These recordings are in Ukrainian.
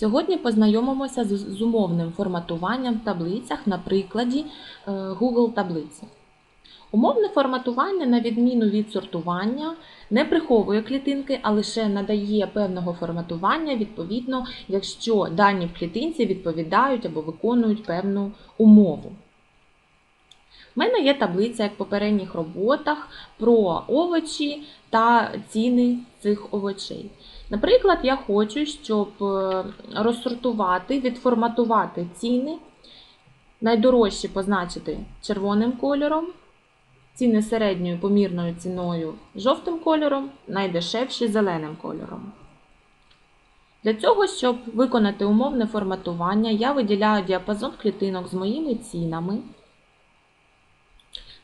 Сьогодні познайомимося з, умовним форматуванням в таблицях на прикладі е, Google таблиці. Умовне форматування, на відміну від сортування, не приховує клітинки, а лише надає певного форматування, відповідно, якщо дані в клітинці відповідають або виконують певну умову. У мене є таблиця, як в попередніх роботах, про овочі та ціни цих овочей. Наприклад, я хочу, щоб е, розсортувати, відформатувати ціни, найдорожчі позначити червоним кольором, ціни середньою помірною ціною жовтим кольором, найдешевші зеленим кольором. Для цього, щоб виконати умовне форматування, я виділяю діапазон клітинок з моїми цінами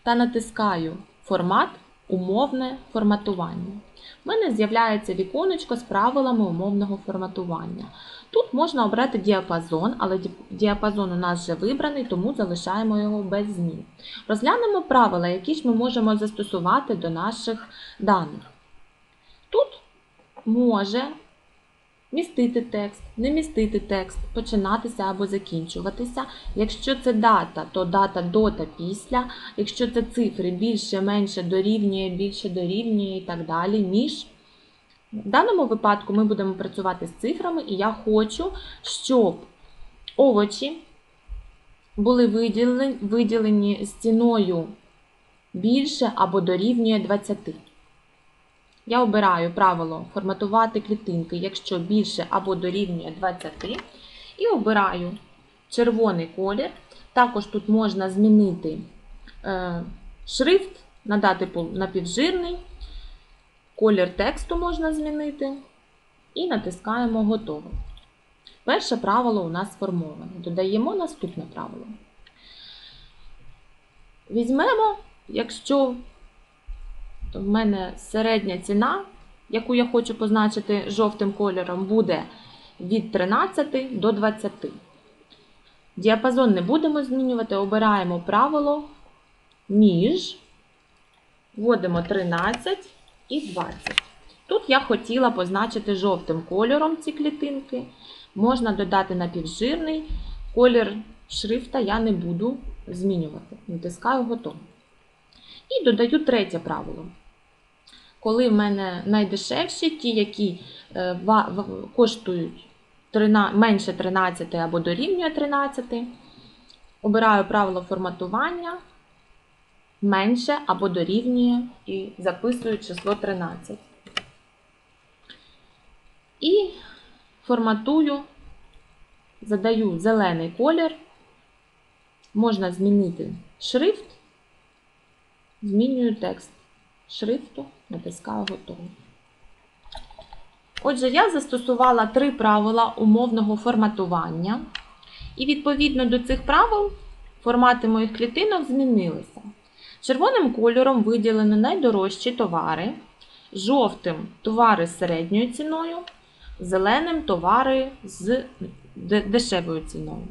та натискаю Формат Умовне форматування. У мене з'являється віконечко з правилами умовного форматування. Тут можна обрати діапазон, але діапазон у нас вже вибраний, тому залишаємо його без змін. Розглянемо правила, які ж ми можемо застосувати до наших даних. Тут може містити текст, не містити текст, починатися або закінчуватися. Якщо це дата, то дата до та після. Якщо це цифри більше, менше дорівнює, більше дорівнює і так далі, між. В даному випадку ми будемо працювати з цифрами, і я хочу, щоб овочі були виділені, виділені стіною більше або дорівнює 20. Я обираю правило форматувати клітинки, якщо більше або дорівнює 20, і обираю червоний колір. Також тут можна змінити е, шрифт, надати напівжирний, колір тексту можна змінити і натискаємо Готово. Перше правило у нас сформоване. Додаємо наступне правило. Візьмемо, якщо в мене середня ціна, яку я хочу позначити жовтим кольором, буде від 13 до 20. Діапазон не будемо змінювати, обираємо правило між, вводимо 13 і 20. Тут я хотіла позначити жовтим кольором ці клітинки. Можна додати напівжирний. Колір шрифта я не буду змінювати. Натискаю готово. І додаю третє правило. Коли в мене найдешевші, ті, які е, коштують трина- менше 13 або дорівнює 13, обираю правило форматування менше або дорівнює і записую число 13. І форматую, задаю зелений колір. Можна змінити шрифт, змінюю текст шрифту, натискаю готово. Отже, я застосувала три правила умовного форматування, і відповідно до цих правил формати моїх клітинок змінилися. Червоним кольором виділено найдорожчі товари, жовтим товари з середньою ціною, зеленим товари з дешевою ціною.